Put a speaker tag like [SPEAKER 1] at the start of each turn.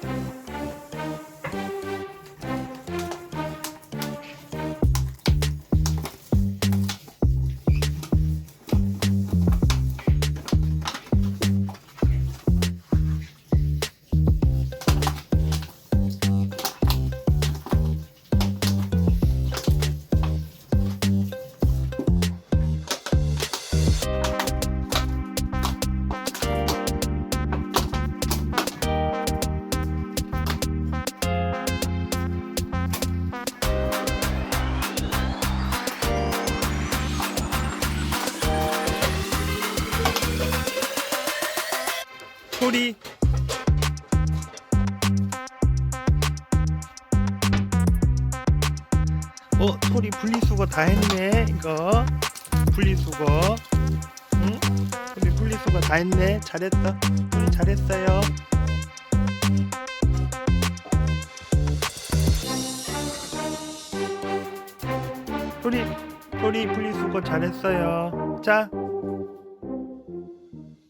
[SPEAKER 1] thank you 토리. 어 토리 분리수거 다 했네 이거. 분리수거. 응? 토리 분리수거 다 했네. 잘했어 토리 잘했어요. 토리 토리 분리수거 잘했어요. 자